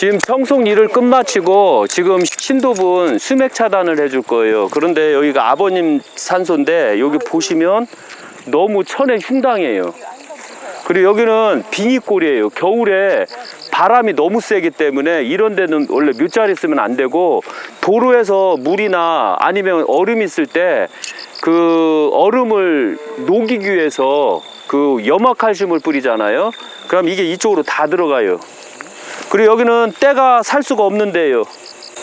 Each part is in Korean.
지금 청송 일을 끝마치고 지금 신도분 수맥 차단을 해줄 거예요. 그런데 여기가 아버님 산소인데 여기 보시면 너무 천에 흉당해요. 그리고 여기는 빙의골이에요. 겨울에 바람이 너무 세기 때문에 이런 데는 원래 묘자리 쓰면 안 되고 도로에서 물이나 아니면 얼음 있을 때 그 얼음을 녹이기 위해서 그 염화칼슘을 뿌리잖아요. 그럼 이게 이쪽으로 다 들어가요. 그리고 여기는 때가 살 수가 없는 데예요.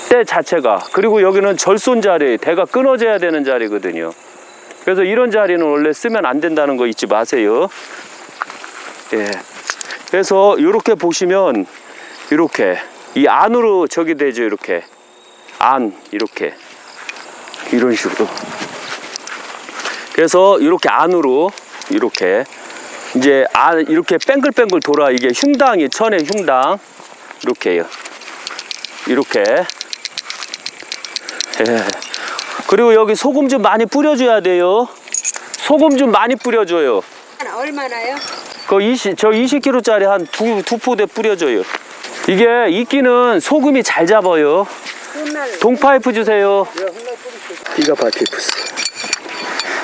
때 자체가. 그리고 여기는 절손 자리, 대가 끊어져야 되는 자리거든요. 그래서 이런 자리는 원래 쓰면 안 된다는 거 잊지 마세요. 예. 그래서 이렇게 보시면 이렇게 이 안으로 저기 되죠. 이렇게 안 이렇게 이런 식으로. 그래서 이렇게 안으로 이렇게 이제 안 이렇게 뺑글뺑글 돌아 이게 흉당이 천의 흉당 이렇게요. 이렇게. 예. 그리고 여기 소금 좀 많이 뿌려줘야 돼요. 소금 좀 많이 뿌려줘요. 얼마나요? 그 20, 저 20kg짜리 한 두, 두 포대 뿌려줘요. 이게 이끼는 소금이 잘 잡아요. 동파이프 주세요. 이가 파이프스.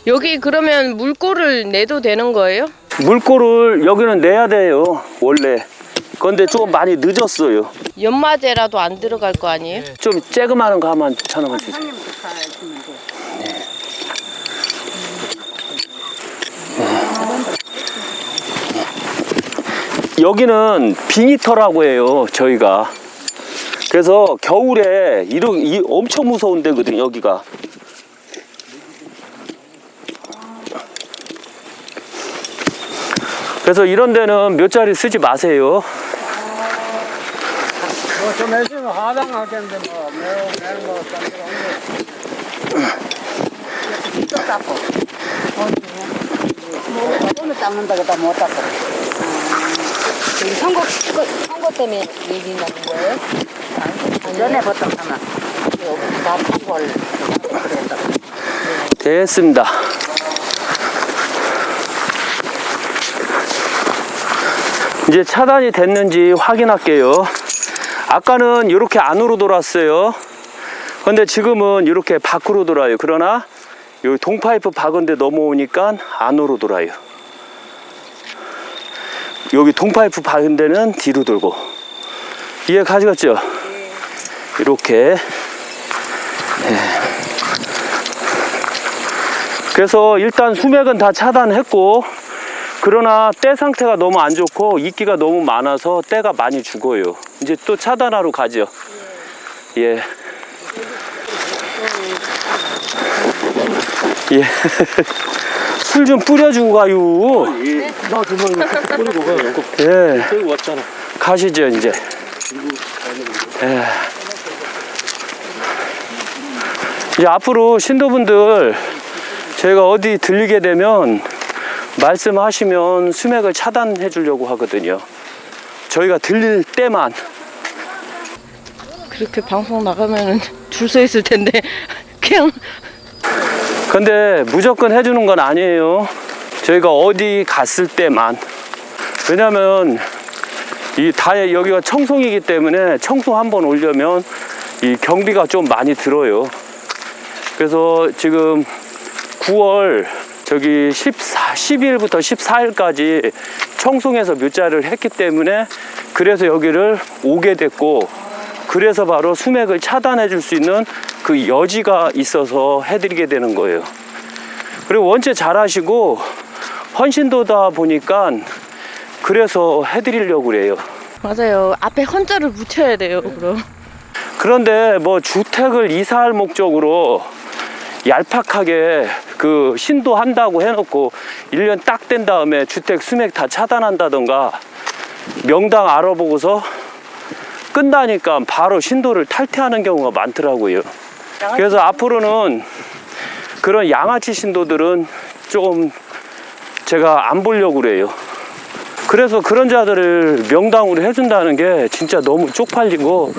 여기 그러면 물꼬를 내도 되는 거예요? 물꼬를 여기는 내야 돼요. 원래. 근데 좀 많이 늦었어요. 연마제라도 안 들어갈 거 아니에요? 좀 쬐그마한 거 하나만 하나만 주세요. 형님부터 가시면 돼. 여기는 빙의터라고 해요 저희가 그래서 겨울에 이런 이 엄청 무서운 데거든 여기가 그래서 이런 데는 몇 자리 쓰지 마세요 뭐좀 해주면 하당하겠는데 뭐 매우 매우 뭐또 닦고. 오늘 닦는다고 다못 닦고. 음, 선거, 그, 선거 때문에 얘기 나는 거예요? 전에 보통 하면 다 판걸 그래서. 됐습니다. 이제 차단이 됐는지 확인할게요. 아까는 이렇게 안으로 돌았어요. 근데 지금은 이렇게 밖으로 돌아요. 그러나 여기 동파이프 박은데 넘어오니까 안으로 돌아요 여기 동파이프 박은 데는 뒤로 돌고. 이해 가져갔죠? 이렇게. 그래서 일단 수맥은 다 차단했고 그러나 때 상태가 너무 안 좋고 이끼가 너무 많아서 때가 많이 죽어요. 이제 또 차단하러 가죠. 예. 예. 술 좀 뿌려주고 가요. 나 정말 뿌리고 가요 예. 저기 왔잖아 가시죠, 이제. 예. 이제 앞으로 신도분들 저희가 어디 들리게 되면 말씀하시면 수맥을 차단해 주려고 하거든요. 저희가 들릴 때만 그렇게 방송 나가면은 줄서 있을 텐데 그냥 근데 무조건 해주는 건 아니에요. 저희가 어디 갔을 때만. 왜냐면 이 다 여기가 청송이기 때문에 청송 한번 오려면 이 경비가 좀 많이 들어요. 그래서 지금 9월 저기 14, 12일부터 14일까지 청송에서 묘자를 했기 때문에 그래서 여기를 오게 됐고 그래서 바로 수맥을 차단해 줄 수 있는 그 여지가 있어서 해드리게 되는 거예요. 그리고 원체 잘하시고 헌신도다 보니까 그래서 해드리려고 그래요. 맞아요. 앞에 헌자를 붙여야 돼요. 그럼 그런데 뭐 주택을 이사할 목적으로 얄팍하게 그 신도한다고 해놓고 1년 딱 된 다음에 주택 수맥 다 차단한다던가 명당 알아보고서 끝나니까 바로 신도를 탈퇴하는 경우가 많더라고요. 그래서 앞으로는 그런 양아치 신도들은 조금 제가 안 보려고 그래요. 그래서 그런 자들을 명당으로 해준다는 게 진짜 너무 쪽팔리고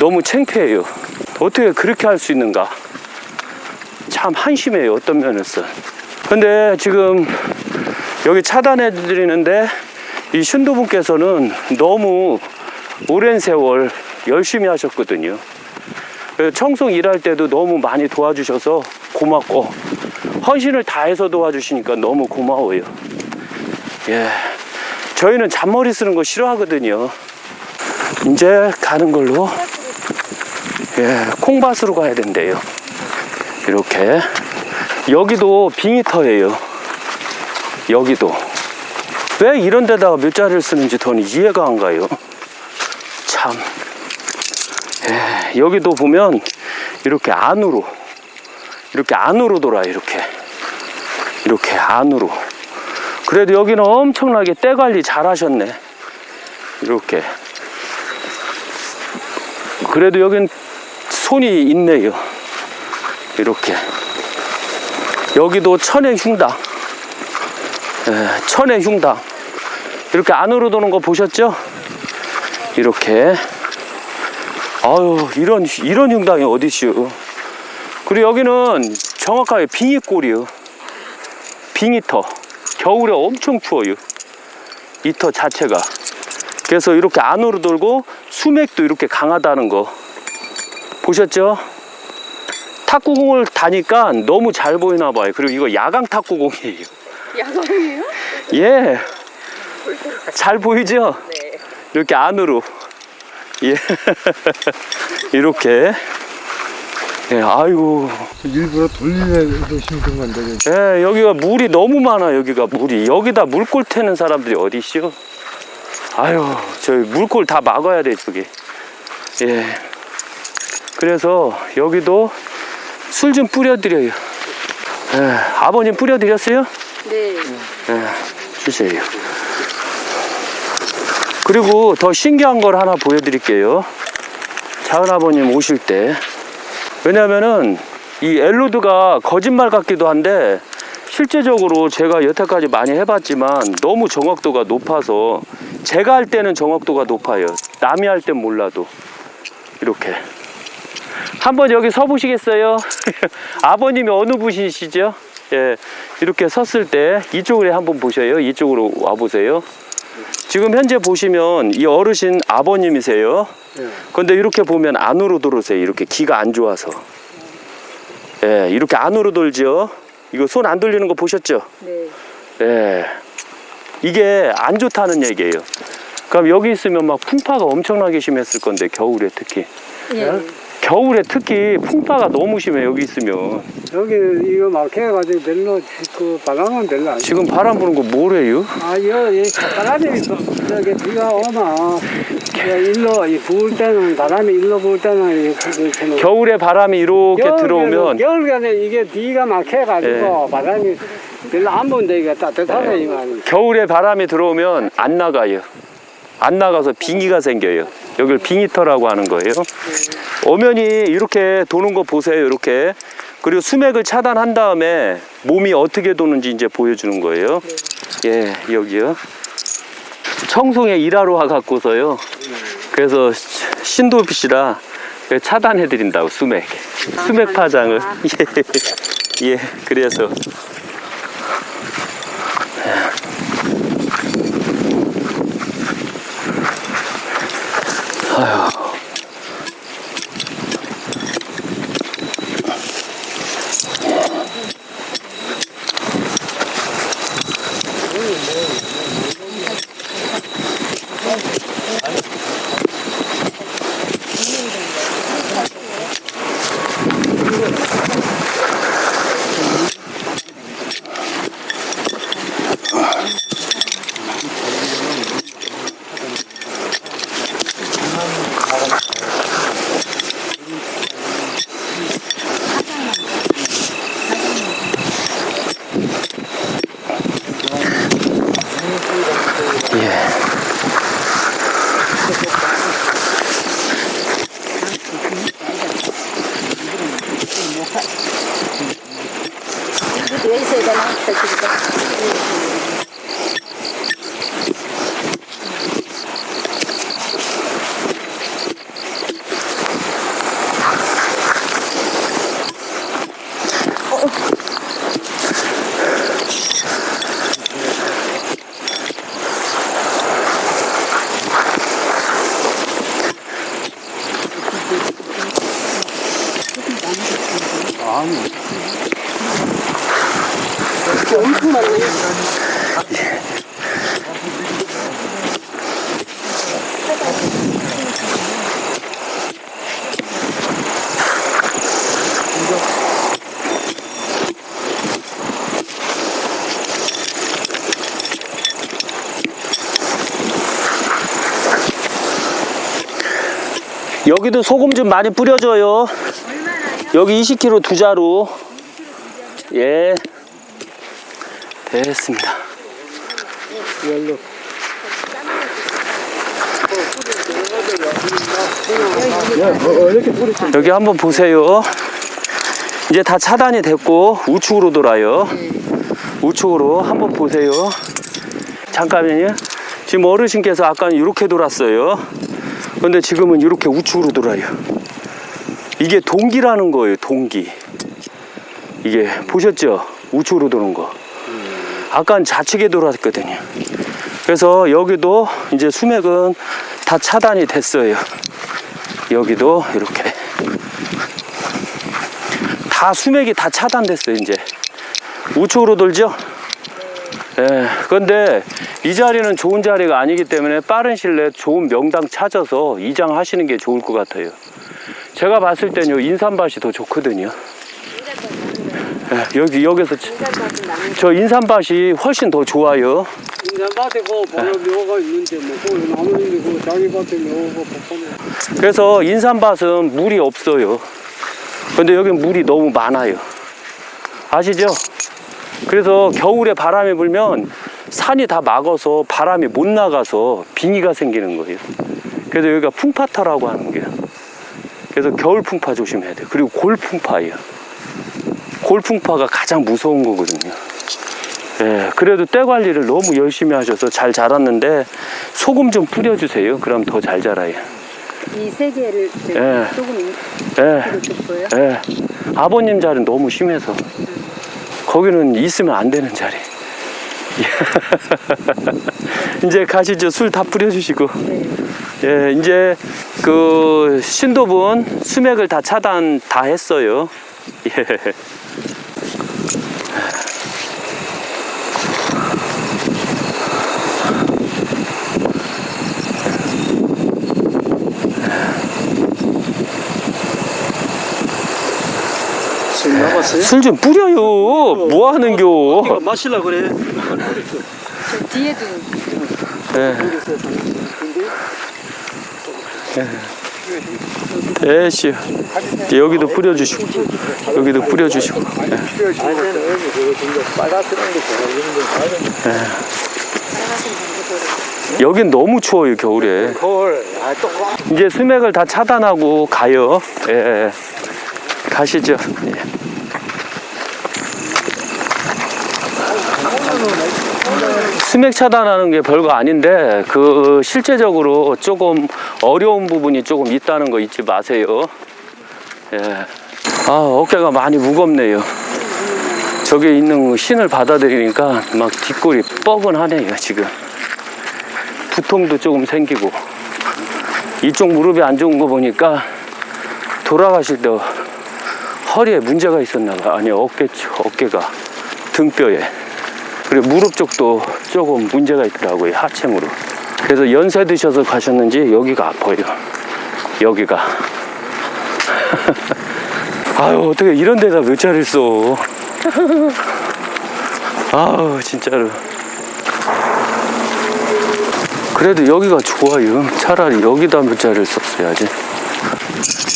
너무 창피해요. 어떻게 그렇게 할 수 있는가? 참 한심해요, 어떤 면에서. 근데 지금 여기 차단해 드리는데 이 신도분께서는 너무 오랜 세월 열심히 하셨거든요. 그래서 청송 일할 때도 너무 많이 도와주셔서 고맙고 헌신을 다해서 도와주시니까 너무 고마워요. 예. 저희는 잔머리 쓰는 거 싫어하거든요. 이제 가는 걸로 예, 콩밭으로 가야 된대요. 이렇게 여기도 빙의터예요. 여기도 왜 이런 데다가 몇 자리를 쓰는지 저는 이해가 안 가요. 참. 예, 여기도 보면 이렇게 안으로 이렇게 안으로 돌아요. 이렇게 이렇게 안으로. 그래도 여기는 엄청나게 때 관리 잘 하셨네. 이렇게. 그래도 여긴 손이 있네요. 이렇게. 여기도 천의 흉당. 예, 천의 흉당. 이렇게 안으로 도는 거 보셨죠? 이렇게. 아유, 이런, 이런 흉당이 어디시오. 그리고 여기는 정확하게 빙의골이요. 빙의터. 겨울에 엄청 추워요. 이 터 자체가. 그래서 이렇게 안으로 돌고 수맥도 이렇게 강하다는 거. 보셨죠? 탁구공을 다니까 너무 잘 보이나 봐요. 그리고 이거 야광 탁구공이에요. 야광이에요? 예. 잘 보이죠? 네. 이렇게 안으로. 예. 이렇게. 예, 아이고. 일부러 돌리려고 힘든 건데. 예, 여기가 물이 너무 많아, 여기가 물이. 여기다 물골 태는 사람들이 어디 있어? 아유, 저희 물골 다 막아야 돼, 저기. 예. 그래서 여기도 술 좀 뿌려드려요. 예, 아버님 뿌려드렸어요? 네. 예, 주세요. 그리고 더 신기한 걸 하나 보여드릴게요. 작은 아버님 오실 때. 왜냐면은 이 엘로드가 거짓말 같기도 한데 실제적으로 제가 여태까지 많이 해봤지만 너무 정확도가 높아서 제가 할 때는 정확도가 높아요. 남이 할 땐 몰라도. 이렇게. 한번 여기 서 보시겠어요? 아버님이 어느 분이시죠? 예, 이렇게 섰을 때 이쪽으로 한번 보셔요. 이쪽으로 와 보세요. 지금 현재 보시면 이 어르신 아버님이세요. 예. 근데 이렇게 보면 안으로 돌으세요. 이렇게 기가 안 좋아서. 예, 이렇게 안으로 돌죠. 이거 손 안 돌리는 거 보셨죠? 네. 예. 이게 안 좋다는 얘기예요. 그럼 여기 있으면 막 풍파가 엄청나게 심했을 건데 겨울에 특히. 예. 겨울에 특히 풍파가 너무 심해 여기 있으면. 여기 이거 막혀가지고 별로 그 바람은 별로 안. 지금 바람 부는 거 뭐래요? 아, 이거 이 바람이. 저기 비가 저 일로 이 부을 때는 바람이 일로 부을 때는 이렇게 겨울에 바람이 이렇게 들어오면 겨울에는 이게 비가 막혀가지고 바람이 별로 안 부는데 이게 따뜻하네 이 말이. 겨울에 바람이 들어오면 안 나가요. 안 나가서 빙의가 생겨요. 여기를 빙의터라고 하는 거예요. 엄연히 이렇게 도는 거 보세요. 이렇게. 그리고 수맥을 차단한 다음에 몸이 어떻게 도는지 이제 보여주는 거예요. 예, 여기요. 청송에 일하러 와갖고서요. 그래서 신도빛이라 차단해드린다고, 수맥. 수맥 파장을. 예, 예, 그래서. Okay. 여기도 소금 좀 많이 뿌려줘요. 여기 20kg 두 자루. 예. 됐습니다. 여기 한번 보세요. 이제 다 차단이 됐고 우측으로 돌아요. 우측으로 한번 보세요. 잠깐만요. 지금 어르신께서 아까는 이렇게 돌았어요. 근데 지금은 이렇게 우측으로 돌아요. 이게 동기라는 거예요, 동기. 이게 보셨죠? 우측으로 도는 거. 아까는 좌측에 돌았거든요. 그래서 여기도 이제 수맥은 다 차단이 됐어요. 여기도 이렇게. 다 수맥이 다 차단됐어요, 이제. 우측으로 돌죠? 예, 근데 이 자리는 좋은 자리가 아니기 때문에 빠른 시일 내에 좋은 명당 찾아서 이장하시는 게 좋을 것 같아요. 제가 봤을 때는 요 인삼밭이 더 좋거든요. 예, 여기, 여기서 저- 저 인삼밭이 훨씬 더 좋아요. 인삼밭에 그 바로 묘가 있는데 뭐 나무 있는데 그 자기 밭에 묘가 복하면 그래서 인삼밭은 물이 없어요. 근데 여긴 물이 너무 많아요. 아시죠? 그래서 겨울에 바람이 불면 산이 다 막아서 바람이 못 나가서 빙의가 생기는 거예요. 그래서 여기가 풍파터라고 하는 거예요. 그래서 겨울 풍파 조심해야 돼요. 그리고 골풍파예요. 골풍파가 가장 무서운 거거든요. 예, 그래도 때 관리를 너무 열심히 하셔서 잘 자랐는데 소금 좀 뿌려주세요. 그럼 더 잘 자라요. 이 세 개를 예. 조금 예. 줄 거예요? 예. 아버님 자리는 너무 심해서 거기는 있으면 안 되는 자리. 이제 가시죠. 술 다 뿌려주시고. 예, 이제 그 신도분 수맥을 다 차단 다 했어요. 예. 술 남았어요? 술 좀 뿌려요. 뭐 하는겨? 마실라 그래 저 뒤에도 예. 대시 여기도 뿌려주시고 여기도 뿌려주시고 예. 여긴 너무 추워요 겨울에 이제 수맥을 다 차단하고 가요 예. 가시죠 예. 수맥 차단하는 게 별거 아닌데 그 실제적으로 조금 어려운 부분이 조금 있다는 거 잊지 마세요. 예. 아 어깨가 많이 무겁네요. 저기 있는 신을 받아들이니까 막 뒷골이 뻐근하네요 지금. 두통도 조금 생기고 이쪽 무릎이 안 좋은 거 보니까 돌아가실 때 허리에 문제가 있었나 봐. 아니 어깨 쪽, 어깨가 등뼈에. 그리고 무릎 쪽도 조금 문제가 있더라고요 하체 무릎 그래서 연세 드셔서 가셨는지 여기가 아파요. 여기가. 아유 어떻게 이런 데다 몇 자리를 써? 아우 진짜로. 그래도 여기가 좋아요. 차라리 여기다 몇 자리를 썼어야지.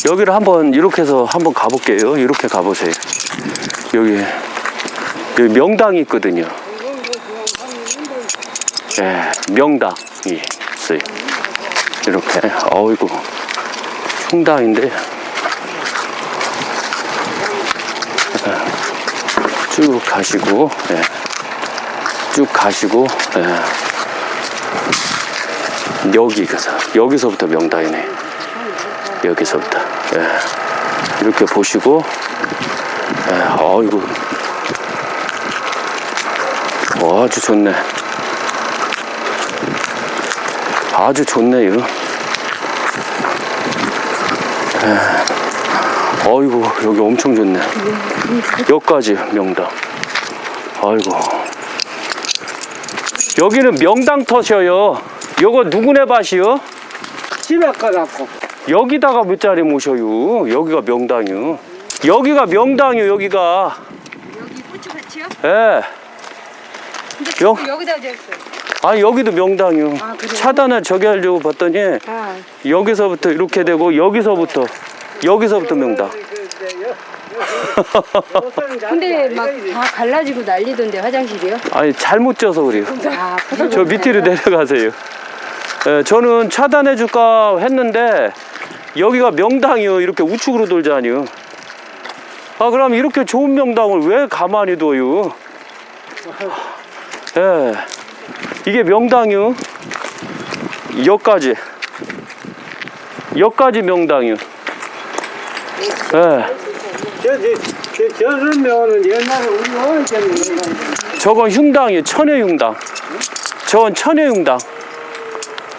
여기를 한번 이렇게 해서 한번 가볼게요. 이렇게 가보세요. 여기 여기 명당이 있거든요 예, 명당이 있어요. 이렇게, 어이구, 흉당인데, 예, 쭉 가시고, 예, 쭉 가시고, 예, 여기서, 여기서부터 명당이네. 여기서부터, 예, 이렇게 보시고, 예, 어이구, 어, 아주 좋네. 아주 좋네요. 에, 어이구, 여기 엄청 좋네. 여기까지 명당. 아이고. 여기는 명당 터셔요. 요거 누구네 밭이요? 집에 가갖고. 여기다가 몇 자리 모셔요. 여기가 명당이요. 여기가 명당이요, 여기가. 여기 고추밭이요? 예. 근데 여- 여기다 졌어요. 아니, 여기도 명당이요. 아? 차단을 저기 하려고 봤더니 아, 여기서부터 이렇게 되고 여기서부터 여기서부터 명당. 근데 막 다 갈라지고 난리던데 화장실이요? 아니 잘못 쪄서 그래요. 아, 저 밑으로 내려가세요. 예, 저는 차단해 줄까 했는데 여기가 명당이요. 이렇게 우측으로 돌자니요. 아 그럼 이렇게 좋은 명당을 왜 가만히 둬요? 예, 이게 명당이요. 여기까지 여기까지 명당이요. 예, 저, 저, 저, 저런 묘는 옛날에 우리 어릴 때는 저건 흉당이요. 천의 흉당. 저건 천의 흉당.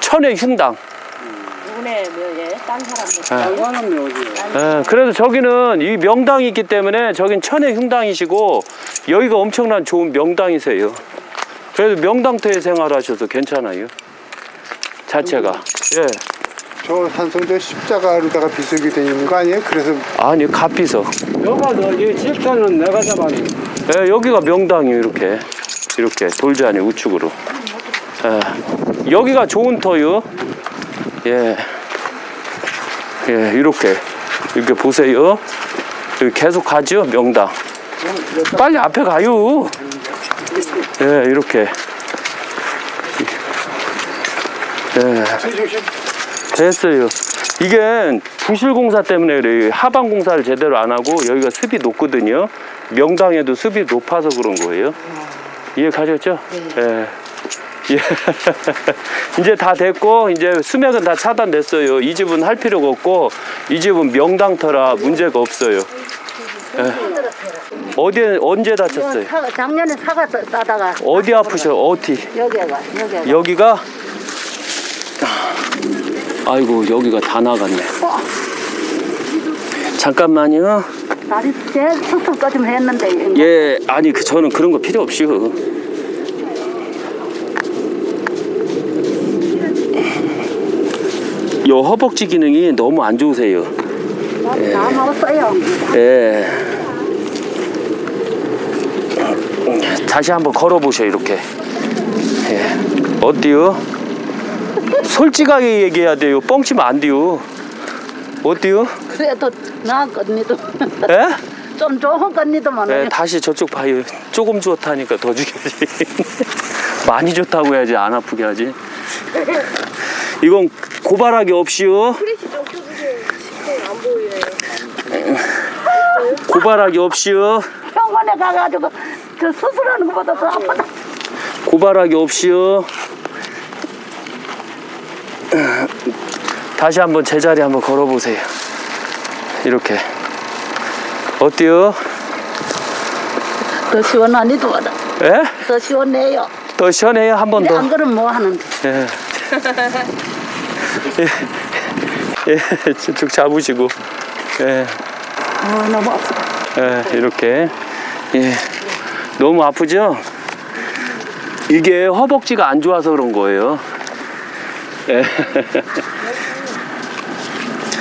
천의 흉당. 누구네 뭐예? 딴 사람들. 장관은 묘지. 예, 그래서 저기는 이 명당이 있기 때문에 저긴 천의 흉당이시고 여기가 엄청난 좋은 명당이세요. 그래서 명당터에 생활하셔서 괜찮아요. 자체가. 예. 저 산성저 십자가로다가 비슬게 돼 있는 거 아니에요? 그래서 아니, 값비서. 여가 너이 집터는 내가 잡았니. 예, 여기가 명당이에요, 이렇게. 이렇게 돌자니 우측으로. 예. 여기가 좋은 터요. 예. 예, 이렇게. 이렇게 보세요. 여기 계속 가죠, 명당. 빨리 앞에 가요. 예, 이렇게. 예. 됐어요. 이게 부실 공사 때문에 그래요. 하방 공사를 제대로 안 하고 여기가 습이 높거든요. 명당에도 습이 높아서 그런 거예요. 이해 가셨죠? 예. 예. 이제 다 됐고 이제 수맥은 다 차단됐어요. 이 집은 할 필요가 없고 이 집은 명당터라 문제가 없어요. 예. 어디에 언제 다쳤어요? 사, 작년에 사과 따- 따다가 어디 아프셔? 어디? 여기가 여기가. 여기가 아이고 여기가 다 나갔네. 잠깐만요. 다리 제일 수술까지 했는데 예, 아니 그 저는 그런 거 필요 없이요. 요 허벅지 기능이 너무 안 좋으세요. 다 먹었어요. 예. 다시 한번 걸어보셔 이렇게. 예. 어때요? 솔직하게 얘기해야 돼요. 뻥치면 안 돼요. 어때요? 그래도 나았거든요. 예? 좀 좋은 겁니다만. 네, 다시 저쪽 봐요. 조금 좋다니까 더 죽여야지. 많이 좋다고 해야지 안 아프게 하지. 이건 고발하기 없이요. 고발하기 없이요. 병원에 가가지고 그 수술하는 것보다 더 아프다. 고발하기 없이요. 다시 한번 제자리 한번 걸어보세요. 이렇게. 어때요? 더 시원하니도 와다. 예? 더 시원해요. 더 시원해요? 한번 더. 안 그러면 뭐 하는데. 예. 예. 예, 쭉 잡으시고. 예. 아 너무 아프다. 예, 이렇게. 예. 너무 아프죠? 이게 허벅지가 안 좋아서 그런 거예요. 예.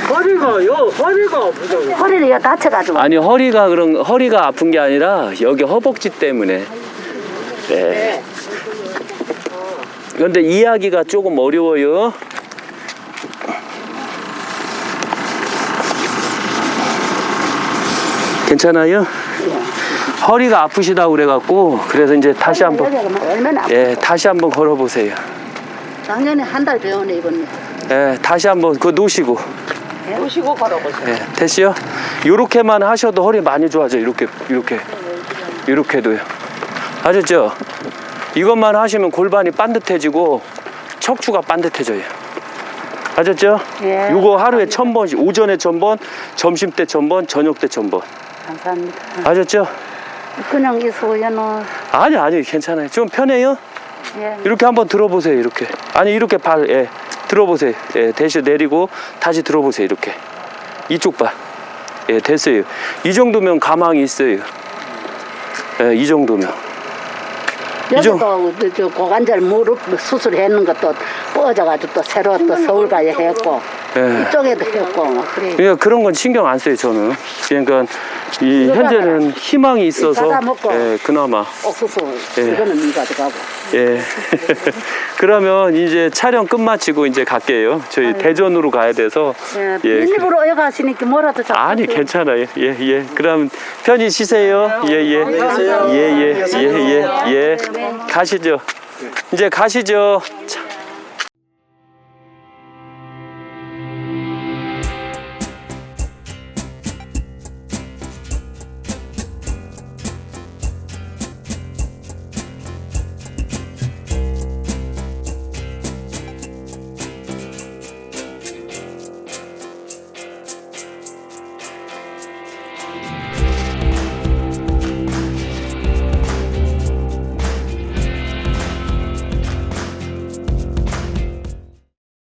허리가요, 허리가 아프다고. 허리를 다쳐가지고. 아니, 허리가 그런, 허리가 아픈 게 아니라 여기 허벅지 때문에. 네. 그런데 이야기가 조금 어려워요. 괜찮아요? 허리가 아프시다고 그래갖고 그래서 이제 다시 한번 여기가 뭐 얼마나 아프 예 다시 한번 걸어보세요. 작년에 한 달 병원에 입었네. 예 다시 한번 그거 놓으시고 보시고 걸어보세요. 예 됐어요? 요렇게만 하셔도 허리 많이 좋아져 이렇게 이렇게 이렇게도요. 아셨죠? 이것만 하시면 골반이 반듯해지고 척추가 반듯해져요. 아셨죠? 예. 요거 하루에 천 번씩 오전에 천 번, 점심 때 천 번, 저녁 때 천 번. 감사합니다. 아셨죠? 그냥 이 소연은 아니 아니 괜찮아요. 좀 편해요? 예. 이렇게 한번 들어보세요. 이렇게 아니 이렇게 발 예, 들어보세요. 예, 대시 내리고 다시 들어보세요. 이렇게 이쪽 발 예, 됐어요. 이 정도면 가망이 있어요. 예, 이 정도면. 이정- 여기도 저- 저 고관절 무릎 수술했는 것도 부어져가지고 또 새로 또 서울 가야 했고 예. 이쪽에도 했고 뭐 그래. 그러니까 그런 건 신경 안 써요, 저는. 그러니까 이 현재는 희망이 있어서 먹고. 예, 그나마 옥수수 예. 이거는 네가 들어가고. 예. 그러면 이제 촬영 끝마치고 이제 갈게요. 저희 대전으로 가야 돼서. 예, 예, 일부러 어여 가시니까 뭐라도 좀 아니. 괜찮아요. 예, 예. 그럼 편히 쉬세요. 예, 예. 예, 예. 예, 예. 예, 예. 가시죠. 이제 가시죠. 참.